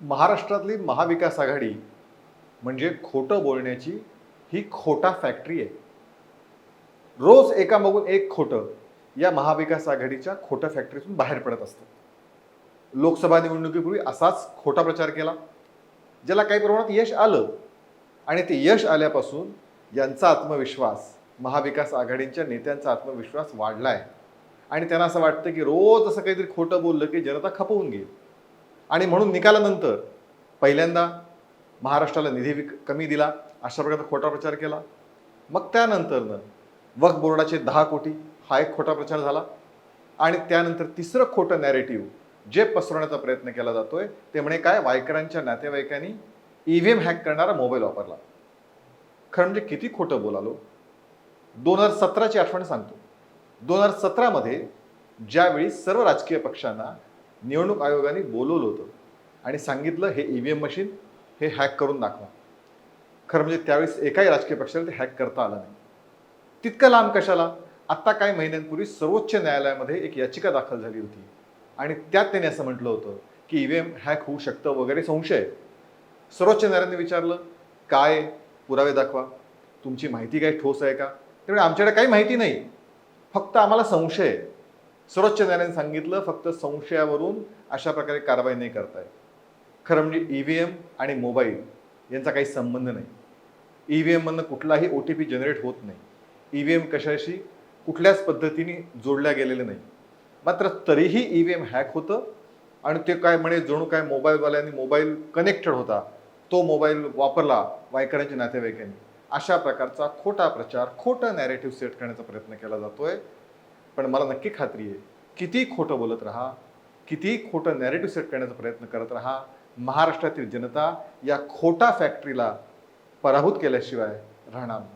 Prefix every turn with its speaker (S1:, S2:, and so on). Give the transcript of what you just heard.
S1: महाराष्ट्रातली महाविकास आघाडी म्हणजे खोटं बोलण्याची ही खोटा फॅक्टरी आहे. रोज एकामागून एक खोटं या महाविकास आघाडीच्या खोट्या फॅक्टरीतून बाहेर पडत असतं. लोकसभा निवडणुकीपूर्वी असाच खोटा प्रचार केला ज्याला काही प्रमाणात यश आलं आणि ते यश आल्यापासून यांचा आत्मविश्वास महाविकास आघाडीच्या नेत्यांचा आत्मविश्वास वाढला आहे आणि त्यांना असं वाटतं की रोज असं काहीतरी खोटं बोललं की जनता खपवून घेईल. आणि म्हणून निकालानंतर पहिल्यांदा महाराष्ट्राला निधी विक कमी दिला अशा प्रकारचा खोटा प्रचार केला. मग त्यानंतरनं वक्फ बोर्डाचे दहा कोटी हा एक खोटा प्रचार झाला. आणि त्यानंतर तिसरं खोटं नॅरेटिव्ह जे पसरवण्याचा प्रयत्न केला जातोय ते म्हणे काय? वायकरांच्या नातेवाईकांनी ईव्हीएम हॅक करणारा मोबाईल वापरला. खरं म्हणजे किती खोटं बोलालो? दोन हजार सतराची आठवण सांगतो. दोन हजार सतरामध्ये ज्यावेळी सर्व राजकीय पक्षांना निवडणूक आयोगाने बोलवलं होतं. आणि सांगितलं हे ई व्ही एम मशीन हे हॅक करून दाखवा. खरं म्हणजे त्यावेळेस एकाही राजकीय पक्षाला ते हॅक करता आलं नाही. तितकं लांब कशाला? आत्ता काही महिन्यांपूर्वी सर्वोच्च न्यायालयामध्ये एक याचिका दाखल झाली होती. आणि त्यात त्यांनी असं म्हटलं होतं की ईव्हीएम हॅक होऊ शकतं वगैरे संशय. सर्वोच्च न्यायालयाने विचारलं काय पुरावे दाखवा. तुमची माहिती काही ठोस आहे का? त्यामुळे आमच्याकडे काही माहिती नाही. फक्त आम्हाला संशय आहे. सर्वोच्च न्यायालयाने सांगितलं फक्त संशयावरून अशा प्रकारे कारवाई नाही करताय खरं म्हणजे ई व्ही एम आणि मोबाईल यांचा काही संबंध नाही. ई व्ही एममधनं कुठलाही ओ टी पी जनरेट होत नाही. ई व्ही एम कशाशी? कुठल्याच पद्धतीने जोडल्या गेलेलं नाही. मात्र तरीही ई व्ही एम हॅक होतं आणि ते काय म्हणे जणू काय मोबाईलवाल्यांनी मोबाईल कनेक्टेड होता तो मोबाईल वापरला वायकरांच्या नातेवाईकांनी. अशा प्रकारचा खोटा प्रचार खोटा नॅरेटिव्ह सेट करण्याचा प्रयत्न केला जातोय. पण मला नक्की खात्री आहे किती खोटं बोलत राहा किती खोटं नॅरेटिव्ह सेट करण्याचा प्रयत्न करत राहा महाराष्ट्रातील जनता या खोटा फॅक्टरीला पराभूत केल्याशिवाय राहणार नाही.